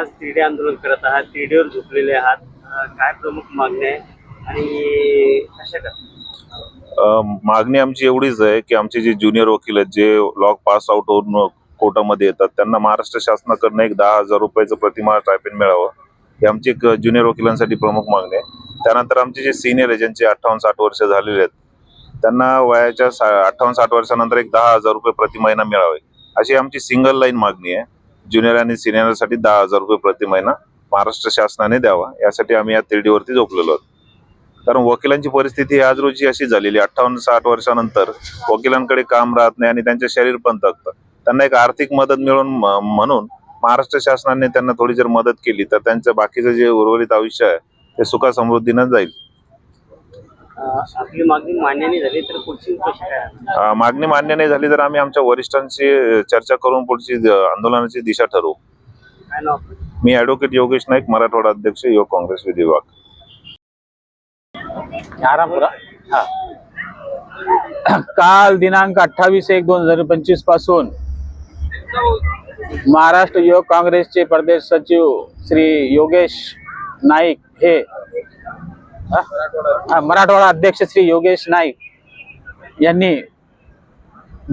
आज तिरडे आंदोलन करत आहात तिरडेवर झोपलेले आहात. काय प्रमुख मागणी आहे आणि कशा अ, मागणी आमची एवढीच आहे की आमचे जे ज्युनियर वकील आहेत जे लॉग पास आउट होऊन कोर्टामध्ये येतात त्यांना महाराष्ट्र शासनाकडनं एक दहा हजार रुपयाचं प्रतिमा टायपिन मिळावं. ही आमची एक ज्युनियर वकिलांसाठी प्रमुख मागणी आहे. त्यानंतर आमचे जे सिनियर आहे ज्यांचे अठ्ठावन्न साठ वर्ष झालेले आहेत त्यांना वयाच्या सा अठ्ठावन्न साठ वर्षानंतर एक दहा हजार रुपये प्रति महिना मिळावे. अशी आमची सिंगल लाईन मागणी आहे. ज्युनियर आणि सिनियरसाठी दहा हजार रुपये प्रति महिना महाराष्ट्र शासनाने द्यावा. यासाठी आम्ही या तिरडीवरती झोपलेलो आहोत. कारण वकिलांची परिस्थिती आज रोजी अशी झालेली अठ्ठावन्न साठ वर्षानंतर वकिलांकडे काम राहत नाही आणि त्यांचे शरीर पण थकतं. त्यांना एक आर्थिक मदत मिळून म- म्हणून महाराष्ट्र शासनाने त्यांना थोडी जर मदत केली तर त्यांचं बाकीचं जे उर्वरित आयुष्य आहे ते सुखा समृद्धीनं जाईल. आपली मागणी मान्य नाही झाली तर पुढची कशी काय मागणी मान्य नाही झाली तर आम्ही आमच्या वरिष्ठांशी चर्चा करून पुढची आंदोलनाची दिशा ठरवू? मी ॲडव्होकेट योगेश नाईक मराठवाडा अध्यक्ष युवक काँग्रेस विभाग हा काल दिनांक अठ्ठावीस एक दोन हजार पंचवीसपासून महाराष्ट्र युवक काँग्रेसचे प्रदेश सचिव श्री योगेश नाईक? हा, मराठवाडा अध्यक्ष श्री योगेश नाईक यांनी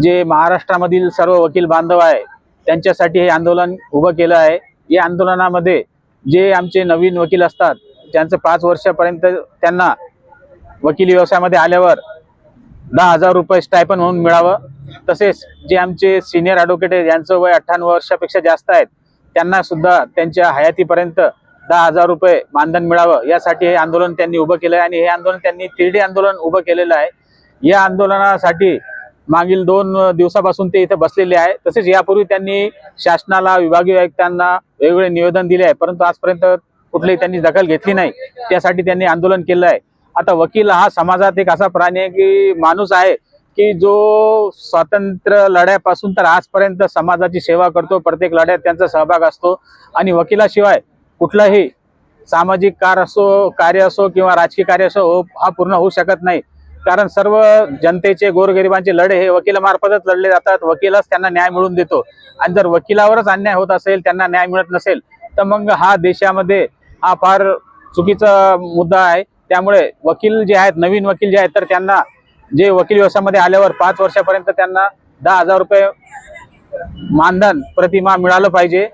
जे महाराष्ट्रामधील सर्व वकील बांधव आहे त्यांच्यासाठी हे आंदोलन उभं केलं आहे. या आंदोलनामध्ये जे आमचे नवीन वकील असतात त्यांचं पाच वर्षापर्यंत त्यांना वकील व्यवसायामध्ये आल्यावर दहा हजार रुपये स्टायपन म्हणून मिळावं. तसेच जे आमचे सिनियर ॲडव्होकेट आहेत यांचं वय अठ्ठ्याण्णव वर्षापेक्षा जास्त आहेत त्यांना सुद्धा त्यांच्या हयातीपर्यंत दहा हजार रुपये मानधन मिळावं यासाठी हे आंदोलन त्यांनी उभं केलं आहे आणि हे आंदोलन त्यांनी तिरडी आंदोलन उभं केलेलं आहे. या आंदोलनासाठी मागील दोन दिवसापासून ते इथे बसलेले आहे. तसेच यापूर्वी त्यांनी शासनाला विभागीय आयुक्तांना वेगवेगळे निवेदन दिले आहे. परंतु आजपर्यंत कुठलीही त्यांनी दखल घेतली नाही. त्यासाठी त्यांनी आंदोलन केलं आहे आता वकील हा समाजात एक असा प्राणी आहे की माणूस आहे की जो स्वातंत्र्य लढ्यापासून तर आजपर्यंत समाजाची सेवा करतो. प्रत्येक लढ्यात त्यांचा सहभाग असतो. आणि वकिलाशिवाय कुठलाही सामाजिक कार असो कार्य असो किंवा राजकीय कार्य असो हो- हा पूर्ण होऊ शकत नाही. कारण सर्व जनतेचे गोरगरिबांचे लढे हे वकिलामार्फतच लढले जातात. वकीलच त्यांना न्याय मिळवून देतो. आणि जर वकिलावरच अन्याय होत असेल त्यांना न्याय मिळत नसेल तर मग हा देशामध्ये हा फार चुकीचा मुद्दा आहे. त्यामुळे वकील जे आहेत नवीन वकील जे आहेत तर त्यांना जे वकील व्यवसायामध्ये आल्यावर पाच वर्षापर्यंत त्यांना दहा हजार रुपये मानधन प्रतिमा मिळालं पाहिजे.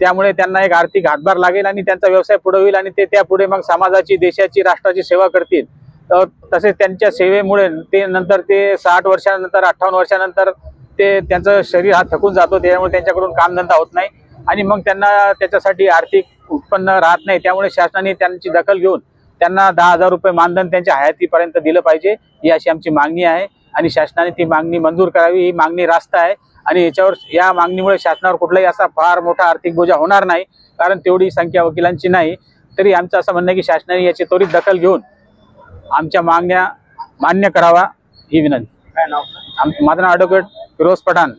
त्यामुळे त्यांना एक आर्थिक हातभार लागेल आणि त्यांचा व्यवसाय पुढे होईल आणि ते त्यापुढे मग समाजाची देशाची राष्ट्राची सेवा करतील. तर तसेच त्यांच्या सेवेमुळे ते नंतर ते साठ वर्षानंतर अठ्ठावन्न वर्षानंतर ते त्यांचं शरीर हा थकून जातो त्यामुळे त्यांच्याकडून कामधंदा होत नाही. आणि मग त्यांना त्याच्यासाठी आर्थिक उत्पन्न राहत नाही त्यामुळे शासनाने त्यांची दखल घेऊन त्यांना दहा हजार रुपये मानधन त्यांच्या हयातीपर्यंत दिलं पाहिजे ही अशी आमची मागणी आहे. आणि शासनाने ती मागणी मंजूर करावी ही मागणी रास्त आहे. आणि याच्यावर या मागणीमुळे शासनावर कुठलाही असा फार मोठा आर्थिक बोजा होणार नाही कारण तेवढी संख्या वकिलांची नाही. तरी आमचं असं म्हणणं आहे की शासनाने याची त्वरित दखल घेऊन आमच्या मागण्या मान्य करावा ही विनंती. माझं नाव ॲडव्होकेट फिरोज पठाण.